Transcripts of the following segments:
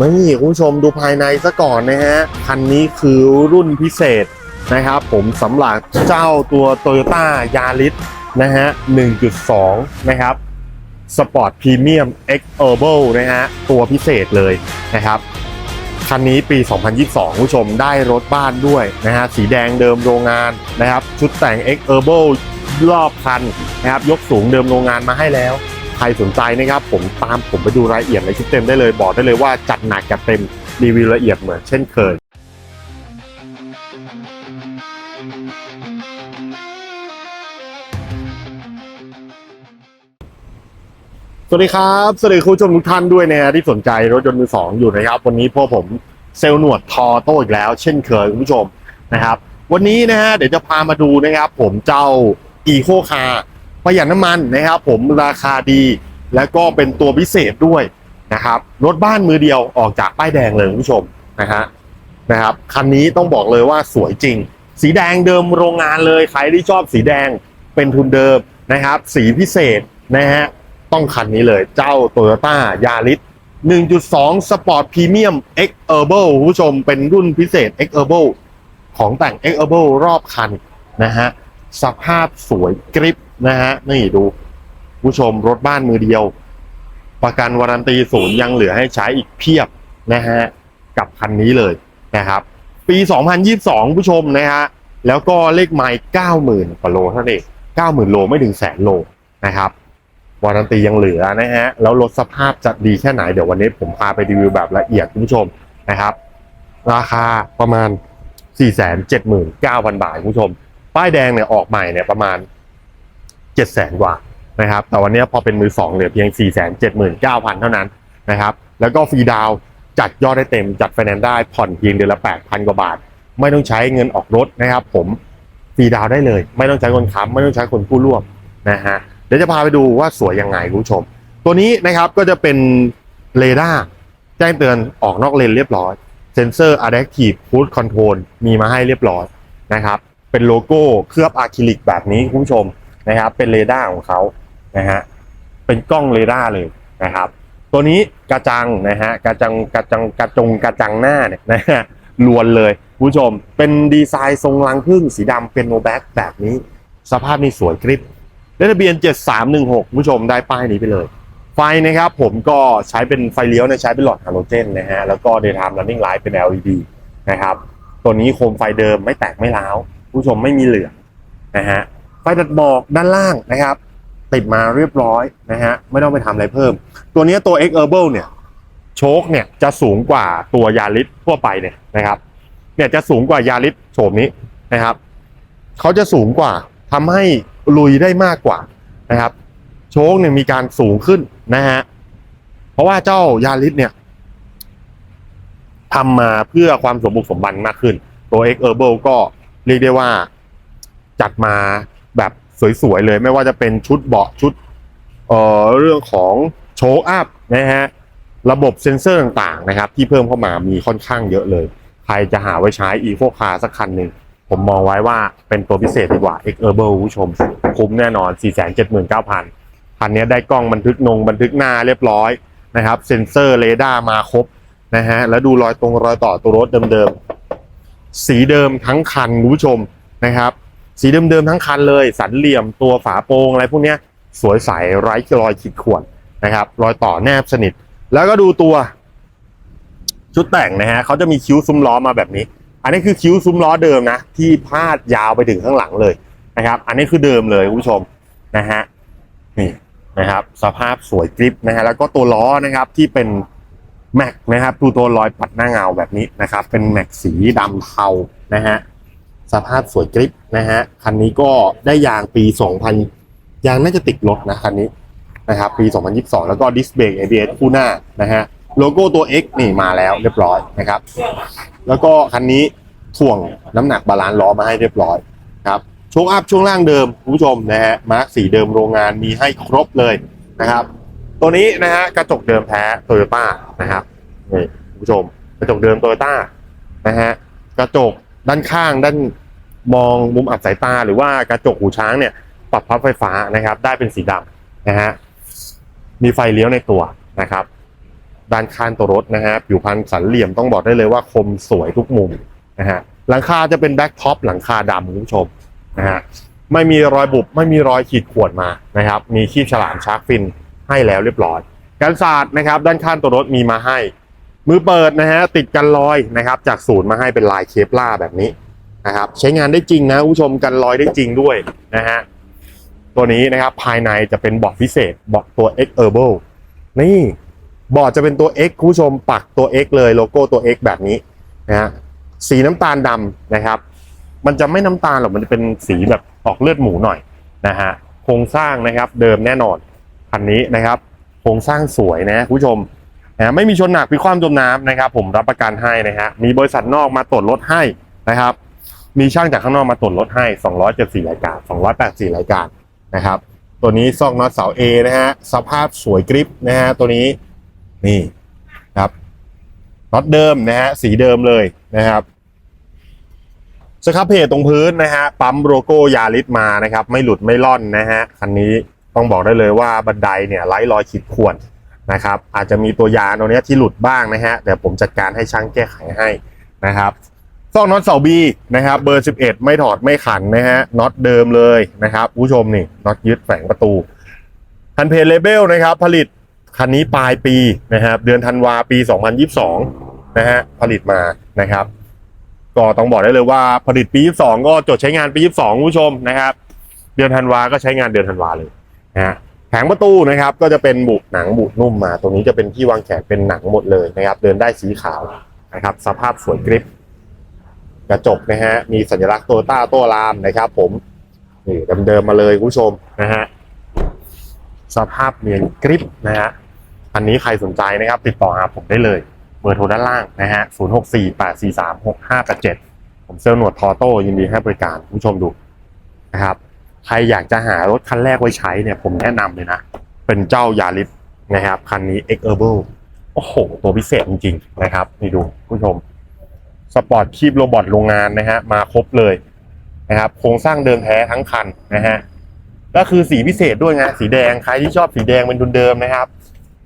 นี่คุณผู้ชมดูภายในซะก่อนนะฮะ คันนี้คือรุ่นพิเศษนะครับผมสำหรับเจ้าตัว Toyota Yaris นะฮะ 1.2 นะครับ Sport Premium X Urban นะฮะ ตัวพิเศษเลยนะครับ คันนี้ปี 2022คุณผู้ชมได้รถบ้านด้วยนะฮะ สีแดงเดิมโรงงานนะครับ ชุดแต่ง X Urban รอบคันนะครับ ยกสูงเดิมโรงงานมาให้แล้ว ใครสนใจนะครับ ผมตามผมไปดูรายละเอียดในชุดเต็มได้เลยบอกได้เลยว่าจัดหนักจัดเต็มรีวิวละเอียดเหมือนเช่นเคยสวัสดีครับสวัสดีคุณผู้ชมทุกท่านด้วยนะฮะที่สนใจรถยนต์มือสองอยู่นะครับ วันนี้พวกผมเซลล์หนวดทอโต้อีกแล้ว เช่นเคยคุณผู้ชมนะครับ วันนี้นะฮะเดี๋ยวจะพามาดูนะครับ ผมเจ้าอีโคคา ประหยัดน้ำมันนะครับผมราคาดีแล้วก็เป็นตัวพิเศษด้วยนะครับรถบ้านมือเดียวออกจากป้ายแดงเลยคุณผู้ชมนะฮะนะครับคันนี้ต้องบอกเลยว่าสวยจริง สีแดงเดิมโรงงานเลยใครที่ชอบสีแดงเป็นทุนเดิมนะครับ สีพิเศษนะฮะต้องคันนี้เลยเจ้า Toyota Yaris 1.2 Sport Premium X Urban คุณผู้ชมเป็นรุ่นพิเศษ X Urban ของแต่ง X Urban รอบคันนะฮะสภาพสวยกริป นะฮะนี่ดู ผู้ชมรถบ้านมือเดียว ประกันวารันตีศูนย์ยังเหลือให้ใช้อีกเพียบนะฮะกับคันนี้เลยนะครับ ปี 2022 ผู้ชมนะฮะแล้วก็เลขไมล์90,000กว่าโลเท่านั้นเอง90,000 โลไม่ถึงแสนโลนะครับวารันตียังเหลือนะฮะแล้วรถสภาพจะดีแค่ไหนเดี๋ยววันนี้ผมพาไปรีวิวแบบละเอียดคุณผู้ชมนะครับ ราคาประมาณ 479,000 บาทคุณผู้ชม ป้ายแดงเนี่ยออกใหม่เนี่ยประมาณ 700,000กว่านะครับ แต่วันนี้พอเป็นมือสองเหลือเพียง 479,000 เท่านั้นนะครับ แล้วก็ฟรีดาวน์จัดยอดได้เต็มจัดไฟแนนซ์ได้ผ่อนเพียงเดือนละ 8,000 กว่าบาท ไม่ต้องใช้เงินออกรถนะครับ ผมฟรีดาวน์ได้เลย ไม่ต้องใช้คนค้ำไม่ต้องใช้คนกู้ร่วมนะฮะเดี๋ยวจะพาไปดูว่าสวยยังไงคุณผู้ชม ตัวนี้นะครับก็จะเป็นเรดาร์แจ้งเตือนออกนอกเลนเรียบร้อยเซนเซอร์ Adaptive Cruise Control มีมาให้เรียบร้อยนะครับ เป็นโลโก้เคลือบอะคริลิกแบบนี้คุณผู้ชม นะครับ เป็นเรดาร์ของเขานะฮะเป็นกล้องเรดาร์เลยนะครับ ตัวนี้กระจังนะฮะกระจังกระจังกระจงกระจังหน้าเนี่ยนะฮะลวนเลยผู้ชม เป็นดีไซน์ทรงรังผึ้งสีดำเป็นโนแบ็กแบบนี้ สภาพนี่สวยกริบเลทะเบียน 7316ผู้ชมได้ป้ายนี้ไปเลย ไฟนะครับผมก็ใช้เป็นไฟเลี้ยวเนี่ยใช้เป็นหลอดฮาโลเจนนะฮะแล้วก็ daytime running light เป็น LED นะครับตัวนี้โคมไฟเดิมไม่แตกไม่ร้าว ผู้ชมไม่มีเหลืองนะฮะ ไฟตัดหมอกด้านล่างนะครับ ติดมาเรียบร้อยนะฮะไม่ต้องไปทำอะไรเพิ่ม ตัวนี้ตัว X Herbal เนี่ยโชคเนี่ยจะสูงกว่าตัวยาริสทั่วไปเนี่ยนะครับเนี่ยจะสูงกว่ายาริสโฉมนี้นะครับเขาจะสูงกว่าทำให้ลุยได้มากกว่านะครับ โชคเนี่ยมีการสูงขึ้นนะฮะเพราะว่าเจ้ายาริสเนี่ยทำมาเพื่อความสมบุกสมบันมากขึ้น ตัว X Herbal ก็เรียกได้ว่าจัดมา แบบสวยๆเลย ไม่ว่าจะเป็นชุดเบาะชุดเอ่อเรื่องของโชว์อัพนะฮะระบบเซ็นเซอร์ต่างๆนะครับ ที่เพิ่มเข้ามามีค่อนข้างเยอะเลย ใครจะหาไว้ใช้ e v o c a r สักคันหนึ่งผมมองไว้ว่าเป็นตัวพิเศษดีกว่า X Herbal ผู้ชม คุ้มแน่นอน 479,000 คันนี้ได้กล้องบันทึกนงบันทึกหน้าเรียบร้อยนะครับ เซ็นเซอร์เรดาร์มาครบนะฮะแล้วดูรอยตรงรอยต่อตัวรถเดิมๆ สีเดิมทั้งคันคุณผู้ชมนะครับ สีเดิมๆทั้งคันเลย สันเหลี่ยมตัวฝาโปรงอะไรพวกเนี้ยสวยใสไร้รอยขีดข่วนนะครับ รอยต่อแนบสนิท แล้วก็ดูตัว ชุดแต่งนะฮะเขาจะมีคิ้วซุ้มล้อมาแบบนี้ อันนี้คือคิ้วซุ้มล้อเดิมนะ ที่พาดยาวไปถึงข้างหลังเลยนะครับ อันนี้คือเดิมเลยคุณผู้ชมนะฮะนี่นะครับ สภาพสวยกริปนะฮะแล้วก็ตัวล้อนะครับที่เป็นแม็กนะครับดูตัวรอยปัดหน้าเงาแบบนี้นะครับ เป็นแม็กสีดำเทานะฮะ สภาพสวยกริปนะฮะ คันนี้ก็ได้ยางปี 2000 ยางน่าจะติดรถนะคันนี้นะครับปี 2022 แล้วก็ดิสเบรก ABS คู่หน้านะฮะโลโก้ตัว X นี่มาแล้วเรียบร้อยนะครับ แล้วก็คันนี้ถ่วงน้ำหนักบาลานซ์ล้อมาให้เรียบร้อยครับโชคอัพช่วงล่างเดิมคุณผู้ชมนะฮะมาร์กสีเดิมโรงงานมีให้ครบเลยนะครับ ตัวนี้นะฮะกระจกเดิมแท้โตโยต้านะครับนี่คุณผู้ชมกระจกเดิมโตโยต้านะฮะกระจก ด้านข้าง ด้านมองมุมอับสายตา หรือว่ากระจกหูช้างเนี่ยปรับพับไฟฟ้านะครับ ได้เป็นสีดำนะฮะมีไฟเลี้ยวในตัวนะครับ ด้านข้างตัวรถนะฮะผิวพรรณสันเหลี่ยมต้องบอกได้เลยว่าคมสวยทุกมุมนะฮะหลังคาจะเป็นแบ็คท็อปหลังคาดำคุณผู้ชมนะฮะไม่มีรอยบุบไม่มีรอยขีดข่วนมานะครับ มีคีบฉลามชาร์กฟินให้แล้วเรียบร้อยกันศาสตร์นะครับ ด้านข้างตัวรถมีมาให้ มือเปิดนะฮะติดกันรอยนะครับจากศูนย์มาให้เป็นลายเคปล่าแบบนี้นะครับใช้งานได้จริงนะผู้ชมกันรอยได้จริงด้วยนะฮะตัวนี้นะครับภายในจะเป็นเบาะพิเศษเบาะตัว X Herbal นี่เบาะจะเป็นตัว X ผู้ชมปักตัว X เลยโลโก้ตัว X แบบนี้นะฮะสีน้ำตาลดำนะครับ มันจะไม่น้ำตาลหรอกมันจะเป็นสีแบบออกเลือดหมูหน่อยนะฮะโครงสร้างนะครับเดิมแน่นอนคันนี้นะครับ โครงสร้างสวยนะผู้ชม นะไม่มีชนหนักมีความจมน้ำนะครับ ผมรับประกันให้นะฮะมีบริษัทนอกมาตรวจรถให้นะครับ มีช่างจากข้างนอกมาตรวจรถให้ 274 รายการ 284 รายการนะครับ ตัวนี้ซอกน็อตเสา A นะฮะสภาพสวยกริปนะฮะตัวนี้นี่ครับน็อตเดิมนะฮะสีเดิมเลยนะครับสครับเพจตรงพื้นนะฮะปั๊มโลโก้ยาริสมานะครับ ไม่หลุดไม่ล่อนนะฮะคันนี้ต้องบอกได้เลยว่าบันไดเนี่ยไร้รอยขีดข่วน นะครับ อาจจะมีตัวยางตรงนี้ที่หลุดบ้างนะฮะแต่ผมจัดการให้ช่างแก้ไขให้นะครับซอกน็อตเสาบีนะครับเบอร์ 11 ไม่ถอดไม่ขันนะฮะน็อตเดิมเลยนะครับผู้ชมนี่น็อตยึดแฝงประตูคันเพจเลเบลนะครับ ผลิตคันนี้ปลายปีนะครับเดือนธันวาปี 2022 นะฮะผลิตมานะครับ ก็ต้องบอกได้เลยว่าผลิตปี 22 ก็จดใช้งานปี 22ผู้ชมนะครับ เดือนธันวาก็ใช้งานเดือนธันวาเลยนะฮะ แผงประตูนะครับก็จะเป็นบุหนังบุนุ่มมา ตรงนี้จะเป็นที่วางแขนเป็นหนังหมดเลยนะครับ เดินได้สีขาวนะครับ สภาพสวยกริปกระจกนะฮะมีสัญลักษณ์โตต้าโต้รามนะครับ ผมนี่เดิมๆมาเลยคุณผู้ชมนะฮะสภาพเนียนกริปนะฮะอันนี้ใครสนใจนะครับ ติดต่อหาผมได้เลยเบอร์โทรด้านล่างนะฮะ0 6 4 8 4 3 6 5 8 7ผมเซลล์หนวดทอโต้ยินดีให้บริการคุณผู้ชมดูนะครับ ใครอยากจะหารถคันแรกไว้ใช้เนี่ยผมแนะนำเลยนะ เป็นเจ้ายาริสนะครับ คันนี้ X Herbal โอ้โห ตัวพิเศษจริงๆนะครับ นี่ดูผู้ชม สปอร์ตคีบโรบอทโรงงานนะฮะ มาครบเลยนะครับ โครงสร้างเดิมแท้ทั้งคันนะฮะ ก็คือสีพิเศษด้วยไงสีแดง ใครที่ชอบสีแดงเป็นทุนเดิมนะครับ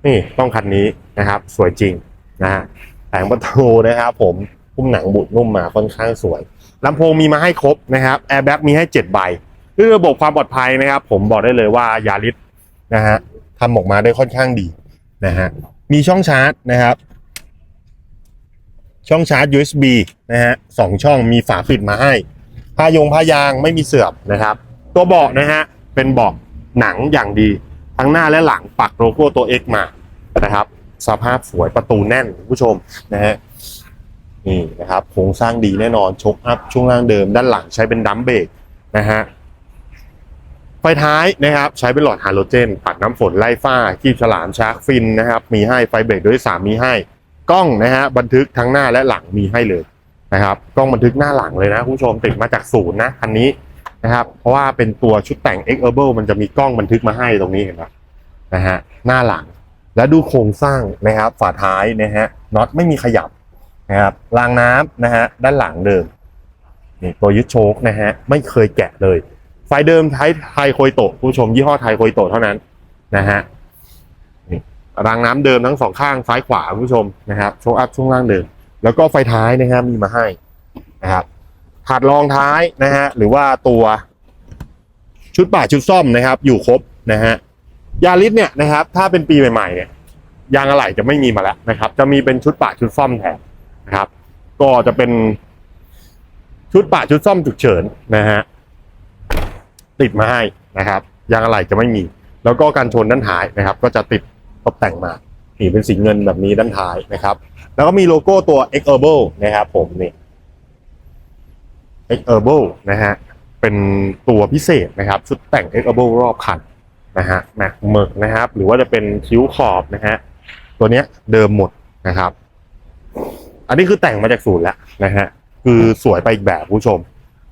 นี่ต้องคันนี้นะครับ สวยจริงนะฮะแผงประตูนะครับผมพุ่มหนังบุดนุ่มมาค่อนข้างสวยลำโพงมีมาให้ครบนะครับแอร์แบ็กมีให้เจ็ดใบ เพื่อระบบความปลอดภัยนะครับ ผมบอกได้เลยว่ายาริสนะฮะทำออกมาได้ค่อนข้างดีนะฮะมีช่องชาร์จนะครับ ช่องชาร์จ USB นะฮะสองช่องมีฝาปิดมาให้ผ้ายงผ้ายางไม่มีเสื่อมนะครับ ตัวเบาะนะฮะเป็นเบาะหนังอย่างดี ทั้งหน้าและหลังปักโลโก้ตัว X มานะครับ สภาพสวยประตูแน่นผู้ชมนะฮะนี่นะครับโครงสร้างดีแน่นอนชกอัพช่วงล่างเดิม ด้านหลังใช้เป็นดัมเบรกนะฮะ ไฟท้ายนะครับใช้เป็นหลอดฮาโลเจน ปัดน้ำฝนไล่ฝ้าคีบฉลามชาร์กฟินนะครับมีให้ไฟเบรกด้วยสามมีให้กล้องนะฮะบันทึกทั้งหน้าและหลังมีให้เลยนะครับกล้องบันทึกหน้าหลังเลยนะคุณผู้ชมติดมาจากศูนย์นะคันนี้นะครับเพราะว่าเป็นตัวชุดแต่ง X Herbal มันจะมีกล้องบันทึกมาให้ตรงนี้เห็นไหมนะฮะหน้าหลังแล้วดูโครงสร้างนะครับฝาท้ายนะฮะน็อตไม่มีขยับนะครับรางน้ำนะฮะด้านหลังเดิมนี่ตัวยึดโชคนะฮะไม่เคยแกะเลย ไฟเดิมไทยไทยโคยโตะผู้ชมยี่ห้อไทยโคยโตะเท่านั้นนะฮะรางน้ำเดิมทั้งสองข้างซ้ายขวาผู้ชมนะครับโชว์อัพช่วงล่างเดิม แล้วก็ไฟท้ายนะครับมีมาให้นะครับถาดรองท้ายนะฮะหรือว่าตัวชุดป่าชุดซ่อมนะครับ อยู่ครบนะฮะยาริสเนี่ยนะครับถ้าเป็นปีใหม่ๆเนี่ยยางอะไหล่จะไม่มีมาแล้วนะครับ จะมีเป็นชุดป่าชุดซ่อมแทนนะครับ ก็จะเป็นชุดป่าชุดซ่อมฉุกเฉินนะฮะ ติดมาให้นะครับยางอะไหล่จะไม่มี แล้วก็การชนด้านท้ายนะครับ ก็จะติดตกแต่งมานี่เป็นสีเงินแบบนี้ด้านท้ายนะครับ แล้วก็มีโลโก้ตัว X Herbal นะครับผมนี่ X Herbal นะฮะเป็นตัวพิเศษนะครับ ชุดแต่ง X Herbal รอบคันนะฮะแม็กเมิกนะครับ หรือว่าจะเป็นคิ้วขอบนะฮะตัวเนี้ยเดิมหมดนะครับ อันนี้คือแต่งมาจากศูนย์แล้วนะฮะคือสวยไปอีกแบบผู้ชม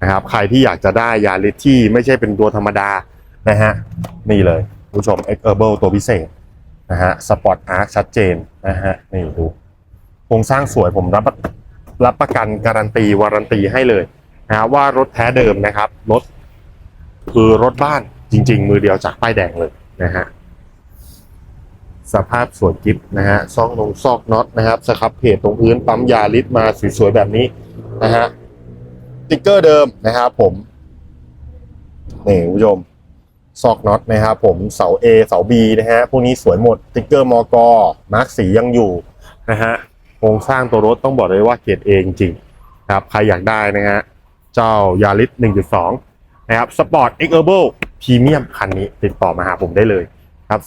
นะครับใครที่อยากจะได้ยาลิสที่ไม่ใช่เป็นตัวธรรมดานะฮะนี่เลยคุณผู้ชม X Herbal ตัวพิเศษนะฮะสปอร์ตอาร์คชัดเจนนะฮะนี่ดูโครงสร้างสวยผมรับรับประกันการันตีวารันตีให้เลยนะฮะว่ารถแท้เดิมนะครับรถคือรถบ้านจริง ๆ มือเดียวจากป้ายแดงเลยนะฮะสภาพสวยกิฟนะฮะซอกนงซอกน็อตนะครับสครับเพจตรงพื้นปั๊มยาลิตมาสวยๆแบบนี้นะฮะ ติ๊กเกอร์เดิมนะครับผมนี่คุณผู้ชมซอกน็อตนะครับผมเสา A เสา B นะฮะพวกนี้สวยหมดติ๊กเกอร์มอกมาร์กสียังอยู่นะฮะโครงสร้างตัวรถต้องบอกเลยว่าเกรดเองจริงครับใครอยากได้นะฮะเจ้ายาลิต1.2 นะครับสปอร์ตเอ็กเออร์เบิลพรีเมียมคันนี้ติดต่อมาหาผมได้เลยครับ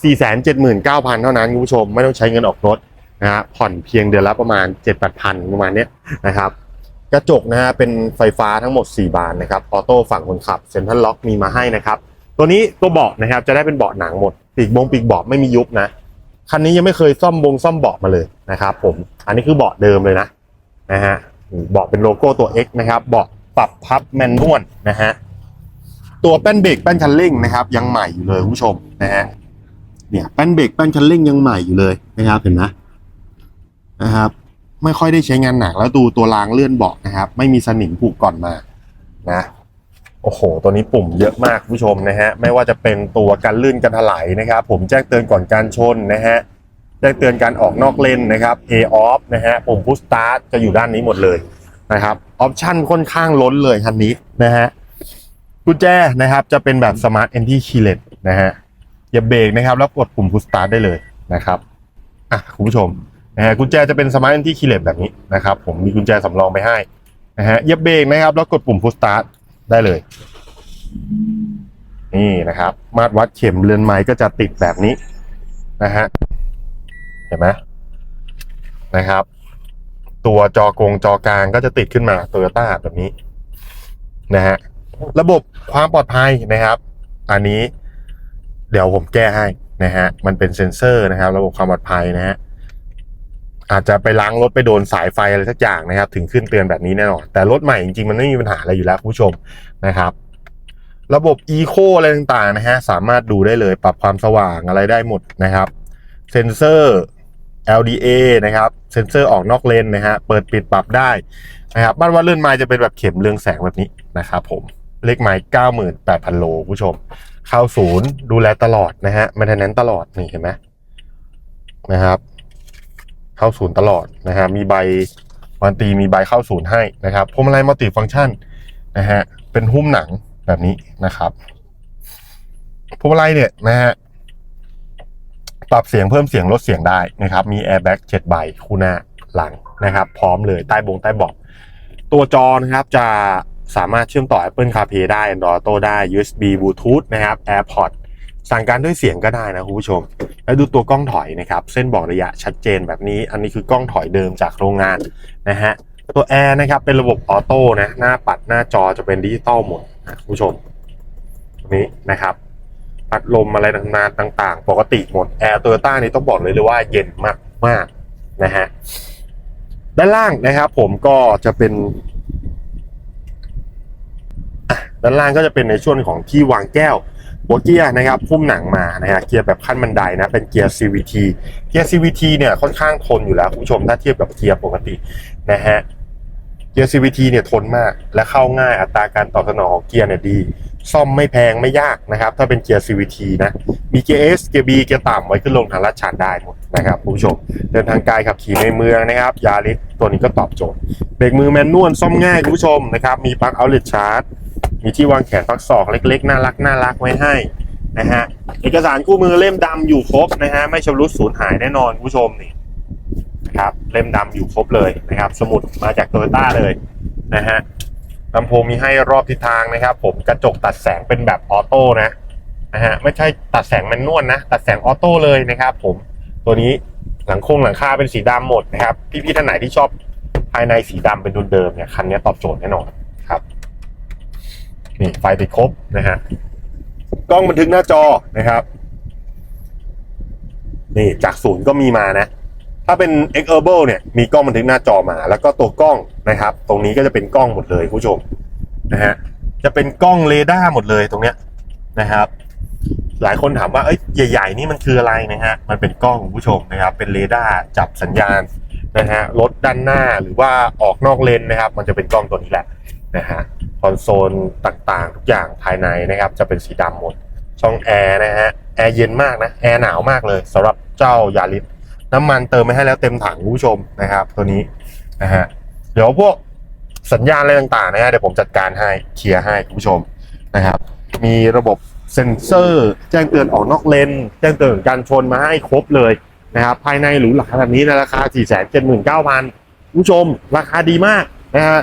479,000 เท่านั้นคุณผู้ชมไม่ต้องใช้เงินออกรถนะฮะผ่อนเพียงเดือนละประมาณ 7-8,000 ประมาณเนี้ยนะครับ กระจกนะฮะเป็นไฟฟ้าทั้งหมด 4 บานนะครับออโต้ฝั่งคนขับเซ็นทรัลล็อกมีมาให้นะครับ ตัวนี้ตัวเบาะนะครับจะได้เป็นเบาะหนังหมดปีกบงปีกเบาะไม่มียุบนะคันนี้ยังไม่เคยซ่อมบงซ่อมเบาะมาเลยนะครับผมอันนี้คือเบาะเดิมเลยนะนะฮะเบาะเป็นโลโก้ตัว X นะครับเบาะปรับพับแมนนวลนะฮะตัวแป้นเบรกแป้นคันเร่งนะครับยังใหม่อยู่เลยคุณผู้ชมนะฮะเนี่ยแป้นเบรกแป้นคันเร่งยังใหม่อยู่เลยนะครับเห็นไหมนะครับ ไม่ค่อยได้ใช้งานหนัก แล้วดูตัวรางเลื่อนเบาะนะครับ ไม่มีสนิมผูกก่อนมานะโอ้โห ตัวนี้ปุ่มเยอะมากคุณผู้ชมนะฮะ ไม่ว่าจะเป็นตัวการลื่นการถลายนะครับ ผมแจ้งเตือนก่อนการชนนะฮะ แจ้งเตือนการออกนอกเลนนะครับ A off นะฮะ ปุ่ม push start จะอยู่ด้านนี้หมดเลยนะครับออปชั่นค่อนข้างล้นเลยคันนี้นะฮะ กุญแจนะครับจะเป็นแบบ Smart Entry Keyless นะฮะอย่าเบรกนะครับ แล้วกดปุ่ม Push Start ได้เลยนะครับ อะคุณผู้ชม นะฮะกุญแจจะเป็น Smart Entry Keyless แบบนี้นะครับผมมีกุญแจสำรองไปให้นะฮะอย่าเบรกนะครับ แล้วกดปุ่ม Push Start ได้เลย นี่นะครับ มาตรวัดเข็มเรือนไม้ก็จะติดแบบนี้นะฮะเห็นไหมนะครับ ตัวจอกงจอกลางก็จะติดขึ้นมาโตโยต้าแบบนี้นะฮะระบบความปลอดภัยนะครับ อันนี้ เดี๋ยวผมแก้ให้นะฮะมันเป็นเซ็นเซอร์นะครับ ระบบความปลอดภัยนะฮะ อาจจะไปล้างรถไปโดนสายไฟอะไรสักอย่างนะครับ ถึงขึ้นเตือนแบบนี้แน่นอน แต่รถใหม่จริงๆ มันไม่มีปัญหาอะไรอยู่แล้วคุณผู้ชมนะครับ ระบบ Eco อะไรต่างๆนะฮะสามารถดูได้เลยปรับความสว่างอะไรได้หมดนะครับ เซนเซอร์ LDA นะครับ เซนเซอร์ออกนอกเลนนะฮะเปิดปิดปรับได้นะครับบ้านว่าเลื่อนไม้จะเป็นแบบเข็มเรืองแสงแบบนี้นะครับผมเลขไม้เก้าหมื่นแปดพันโลผู้ชม เข้าศูนย์ดูแลตลอดนะฮะไม่ทนแนนตลอดนี่เห็นไหมนะครับ เข้าศูนย์ตลอดนะฮะมีใบวันตีมีใบเข้าศูนย์ให้นะครับพวงมาลัยมัลติฟังก์ชันนะฮะเป็นหุ้มหนังแบบนี้นะครับพวงมาลัยเนี่ยนะฮะปรับเสียงเพิ่มเสียงลดเสียงได้นะครับ มีแอร์แบ็กเจ็ดใบคู่หน้าหลังนะครับ พร้อมเลยใต้บงใต้เบาะตัวจอนะครับจะสามารถเชื่อมต่อ Apple CarPlay ได้ Android Auto ได้ USB Bluetooth นะครับ AirPods สั่งการด้วยเสียงก็ได้นะคุณผู้ชม แล้วดูตัวกล้องถอยนะครับ เส้นบอกระยะชัดเจนแบบนี้ อันนี้คือกล้องถอยเดิมจากโรงงานนะฮะ ตัวแอร์นะครับเป็นระบบออโต้นะ หน้าปัดหน้าจอจะเป็นดิจิตอลหมดนะคุณผู้ชมตรงนี้นะครับพัดลมอะไรต่าง ๆ ปกติหมดแอร์โตโยต้านี่ต้องบอกเลยเลยว่าเย็นมากมากๆนะฮะ ด้านล่างนะครับ ผมก็จะเป็นด้านล่างก็จะเป็นในช่วงของที่วางแก้ว หัวเกียร์นะครับพุ่มหนังมานะฮะเกียร์แบบขั้นบันไดนะเป็นเกียร์ CVT เกียร์ CVT เนี่ยค่อนข้างทนอยู่แล้วคุณผู้ชมถ้าเทียบกับเกียร์ปกตินะฮะเกียร์ CVT เนี่ยทนมากและเข้าง่ายอัตราการตอบสนองของเกียร์เนี่ยดี ซ่อมไม่แพงไม่ยากนะครับ ถ้าเป็นเกียร์ CVT นะมีเกียร์ S เกียร์ B เกียร์ต่ำไว้ขึ้นลงทางลาดชันได้หมดนะครับคุณผู้ชมเดินทางไกลขับขี่ในเมืองนะครับยาริสตัวนี้ก็ตอบโจทย์เบรกมือแมนนวลซ่อมง่ายคุณผู้ชมนะครับมีปลั๊กเอาเลตชาร์จ มีที่วางแขนปักศอกเล็กๆ น่ารักน่ารักไว้ให้นะฮะเอกสารคู่มือเล่มดำอยู่ครบนะฮะไม่ชำรุดสูญหายแน่นอนผู้ชมนี่นะครับเล่มดำอยู่ครบเลยนะครับ สมุดมาจากโตโยต้าเลยนะฮะลำโพงมีให้รอบทิศทางนะครับ ผมกระจกตัดแสงเป็นแบบออโต้นะนะฮะไม่ใช่ตัดแสงแมนนวลนะ ตัดแสงออโต้เลยนะครับ ผมตัวนี้หลังโครงหลังคาเป็นสีดำหมดนะครับพี่ๆท่านไหนที่ชอบภายในสีดำเป็นดุลเดิมเนี่ยคันนี้ตอบโจทย์แน่นอน นี่ไฟติดครบนะฮะกล้องบันทึกหน้าจอนะครับ นี่จากศูนย์ก็มีมานะ ถ้าเป็น x e r b l e เนี่ยมีกล้องบันทึกหน้าจอมา แล้วก็ตัวกล้องนะครับ ตรงนี้ก็จะเป็นกล้องหมดเลยคุณผู้ชมนะฮะจะเป็นกล้องเรดาร์หมดเลยตรงเนี้ยนะครับ หลายคนถามว่าเอ้ยใหญ่ๆนี่มันคืออะไรนะฮะมันเป็นกล้องคุณผู้ชมนะครับ เป็นเรดาร์จับสัญญาณนะฮะรถด้านหน้าหรือว่าออกนอกเลนนะครับ มันจะเป็นกล้องตัวนี้แหละ นะฮะคอนโซลต่างๆ ทุกอย่างภายในนะครับ จะเป็นสีดำหมด ช่องแอร์นะฮะแอร์เย็นมากนะแอร์หนาวมากเลยสำหรับเจ้ายาริสน้ำมันเติมไม่ให้แล้วเต็มถังคุณผู้ชมนะครับ ตัวนี้นะฮะเดี๋ยวพวกสัญญาณอะไรต่างๆนะฮะเดี๋ยวผมจัดการให้เคลียร์ให้คุณผู้ชมนะครับ มีระบบเซ็นเซอร์ แจ้งเตือนออกนอกเลน แจ้งเตือนการชนมาให้ครบเลยนะครับภายในหรูหราแบบนี้ในราคา 479,000คุณผู้ชม ราคาดีมากนะฮะ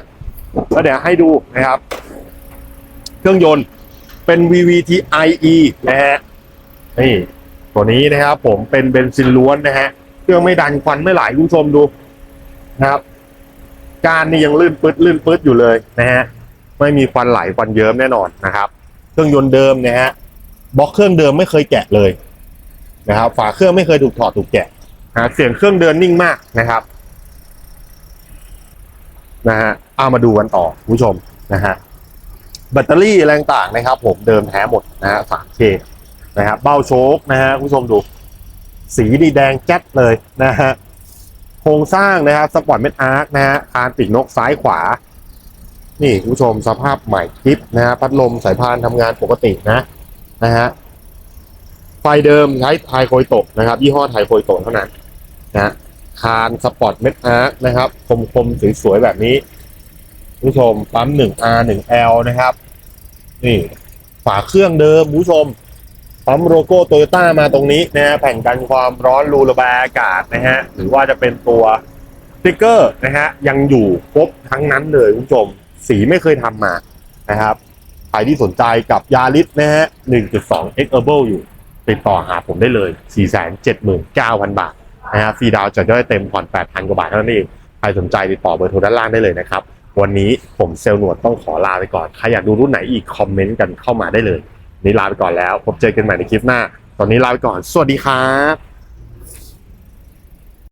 แล้วเดี๋ยวให้ดูนะครับ เครื่องยนต์เป็น VVT IE นะฮะนี่ตัวนี้นะครับ ผมเป็นเบนซินล้วนนะฮะเครื่องไม่ดันควันไม่ไหลคุณผู้ชมดูนะครับ การนี่ยังลื่นปืดลื่นปืดอยู่เลยนะฮะไม่มีควันไหลควันเยิ้มแน่นอนนะครับ เครื่องยนต์เดิมนะฮะบล็อกเครื่องเดิมไม่เคยแกะเลยนะครับ ฝาเครื่องไม่เคยถูกถอดถูกแกะนะเสียงเครื่องเดินนิ่งมากนะครับนะฮะ เอามาดูกันต่อคุณผู้ชมนะฮะแบตเตอรี่อะไรต่างนะครับ ผมเดิมแท้หมดนะฮะ 3K นะครับเบ้าโชคนะฮะคุณผู้ชมดู สีดีแดงแจ๊ดเลยนะฮะโครงสร้างนะครับสปอร์ตเมทอาร์คนะฮะคานปีกนกซ้ายขวา นี่คุณผู้ชมสภาพใหม่คลิปนะฮะพัดลมสายพานทำงานปกตินะนะฮะไฟเดิมใช้ไทยโคยโตนะครับ ยี่ห้อไทยโคยโตเท่านั้นนะฮะคานสปอร์ตเมทอาร์คนะครับ คมๆสวยๆแบบนี้ ผู้ชมปั๊ม 1R 1L นะครับ นี่ฝาเครื่องเดิมผู้ชมปั๊มโลโก้โตโยต้ามาตรงนี้นะฮะแผ่นกันความร้อนรูระบายอากาศนะฮะหรือว่าจะเป็นตัวสติ๊กเกอร์นะฮะยังอยู่ครบทั้งนั้นเลยคุณผู้ชม สีไม่เคยทำมานะครับใครที่สนใจกับยาริสนะฮะ 1.2 x e r b l e อยู่ ติดต่อหาผมได้เลย 479,000 บาทนะฮะฟรีดาวจะได้เต็มผ่อน 8,000 กว่าบาทเท่านั้นเอง ใครสนใจติดต่อเบอร์โทรด้านล่างได้เลยนะครับ วันนี้ผมเซลล์หนวดต้องขอลาไปก่อน ใครอยากดูรุ่นไหนอีกคอมเมนต์กันเข้ามาได้เลย นี่ลาไปก่อนแล้ว พบเจอกันใหม่ในคลิปหน้า ตอนนี้ลาไปก่อน สวัสดีครับ